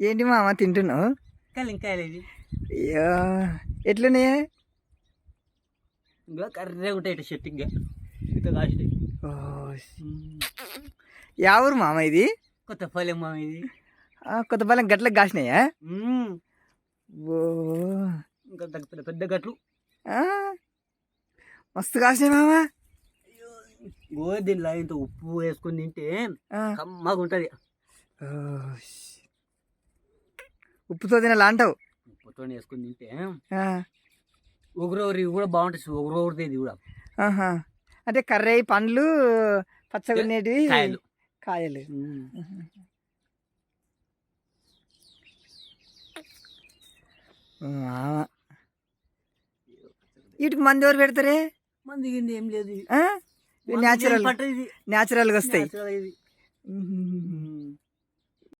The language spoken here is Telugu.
ఏంటి మామ తింటున్నావు? కాయలు ఇంకా కాయలేదు అయ్యో. ఎట్లున్నాయి? ఇంకా కర్రే ఉంటాయి ఇటు చెట్టు ఇంకా. యా ఊరు మామ ఇది? కొత్త ఫలం మా ఇది కొత్తపాలెం గట్లకు కాసినాయా. ఓ. ఇంకా పెద్ద గట్లు. మస్తు కాసినాయి మామ ఇంత ఉప్పు వేసుకొని తింటే కమ్మగా ఉంటుంది. ఉప్పుతో తినాలా అంటావు? ఉప్పుతో వేసుకొని తింటే ఆ, ఒగురొగరి కూడా బాగుంటుంది. ఒగురొగరిది ఇది కూడా. అంటే కర్రీ పండ్లు పచ్చగా ఉండేటివి కాయలు. కాయలు. వీటికి మంది ఎవరు పెడతారే? మంది ఏం లేదు. న్యాచురల్ న్యాచురల్గా వస్తాయి.